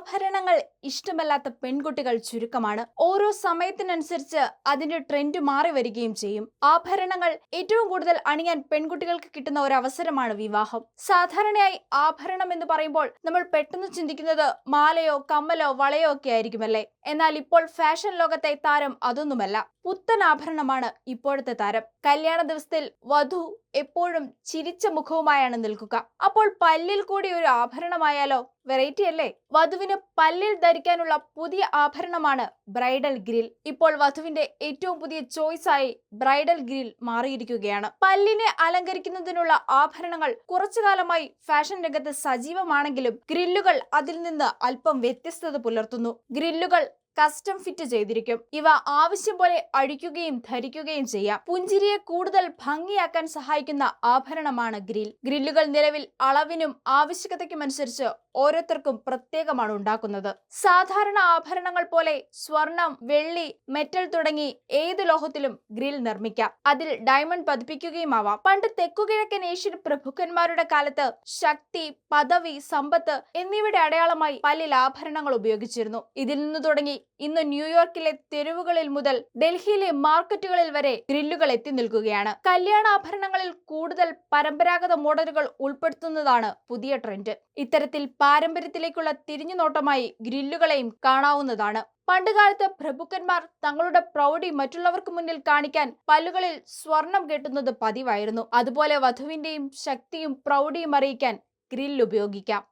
ആഭരണങ്ങൾ ഇഷ്ടമല്ലാത്ത പെൺകുട്ടികൾ ചുരുക്കമാണ്. ഓരോ സമയത്തിനനുസരിച്ച് അതിന്റെ ട്രെൻഡ് മാറി വരികയും ചെയ്യും. ആഭരണങ്ങൾ ഏറ്റവും കൂടുതൽ അണിയാൻ പെൺകുട്ടികൾക്ക് കിട്ടുന്ന ഒരു അവസരമാണ് വിവാഹം. സാധാരണയായി ആഭരണം എന്ന് പറയുമ്പോൾ നമ്മൾ പെട്ടെന്ന് ചിന്തിക്കുന്നത് മാലയോ കമ്മലോ വളയോ ഒക്കെ ആയിരിക്കുമല്ലേ എന്നാൽ ഇപ്പോൾ ഫാഷൻ ലോകത്തെ താരം അതൊന്നുമല്ല. പുത്തൻ ആഭരണമാണ് ഇപ്പോഴത്തെ താരം. കല്യാണ ദിവസത്തിൽ വധു എപ്പോഴും ചിരിച്ച മുഖവുമായാണ് നിൽക്കുക. അപ്പോൾ പല്ലിൽ കൂടി ഒരു ആഭരണമായാലോ? വെറൈറ്റി അല്ലേ? വധുവിന് പല്ലിൽ ധരിക്കാനുള്ള പുതിയ ആഭരണമാണ് ബ്രൈഡൽ ഗ്രിൽ. ഇപ്പോൾ വധുവിന്റെ ഏറ്റവും പുതിയ ചോയ്സ് ആയി ബ്രൈഡൽ ഗ്രിൽ മാറിയിരിക്കുകയാണ്. പല്ലിനെ അലങ്കരിക്കുന്നതിനുള്ള ആഭരണങ്ങൾ കുറച്ചു കാലമായി ഫാഷൻ രംഗത്ത് സജീവമാണെങ്കിലും ഗ്രില്ലുകൾ അതിൽ നിന്ന് അല്പം വ്യത്യസ്തത പുലർത്തുന്നു. ഗ്രില്ലുകൾ കസ്റ്റം ഫിറ്റ് ചെയ്തിരിക്കും. ഇവ ആവശ്യം പോലെ അഴിക്കുകയും ധരിക്കുകയും ചെയ്യാം. പുഞ്ചിരിയെ കൂടുതൽ ഭംഗിയാക്കാൻ സഹായിക്കുന്ന ആഭരണമാണ് ഗ്രിൽ. ഗ്രില്ലുകൾ നിലവിൽ അളവിനും ആവശ്യകതയ്ക്കുമനുസരിച്ച് ഓരോരുത്തർക്കും പ്രത്യേകമാണ് ഉണ്ടാക്കുന്നത്. സാധാരണ ആഭരണങ്ങൾ പോലെ സ്വർണം വെള്ളി മെറ്റൽ തുടങ്ങി ഏത് ലോഹത്തിലും ഗ്രിൽ നിർമ്മിക്കാം. അതിൽ ഡയമണ്ട് പതിപ്പിക്കുകയും ആവാം. പണ്ട് തെക്കുകിഴക്കൻ ഏഷ്യൻ പ്രഭുക്കന്മാരുടെ കാലത്ത് ശക്തി പദവി സമ്പത്ത് എന്നിവയുടെ അടയാളമായി പല ആഭരണങ്ങൾ ഉപയോഗിച്ചിരുന്നു. ഇതിൽ നിന്ന് തുടങ്ങി ഇന്ന് ന്യൂയോർക്കിലെ തെരുവുകളിൽ മുതൽ ഡൽഹിയിലെ മാർക്കറ്റുകളിൽ വരെ ഗ്രില്ലുകൾ എത്തി നിൽക്കുകയാണ്. കല്യാണാഭരണങ്ങളിൽ കൂടുതൽ പരമ്പരാഗത മോഡലുകൾ ഉൾപ്പെടുത്തുന്നതാണ് പുതിയ ട്രെൻഡ്. ഇത്തരത്തിൽ പാരമ്പര്യത്തിലേക്കുള്ള തിരിഞ്ഞുനോട്ടമായി ഗ്രില്ലുകളെയും കാണാവുന്നതാണ്. പണ്ടുകാലത്ത് പ്രഭുക്കന്മാർ തങ്ങളുടെ പ്രൗഢി മറ്റുള്ളവർക്ക് മുന്നിൽ കാണിക്കാൻ പല്ലുകളിൽ സ്വർണം കെട്ടുന്നത് പതിവായിരുന്നു. അതുപോലെ വധുവിന്റെയും ശക്തിയും പ്രൗഢിയും അറിയിക്കാൻ ഗ്രില്ല് ഉപയോഗിക്കാം.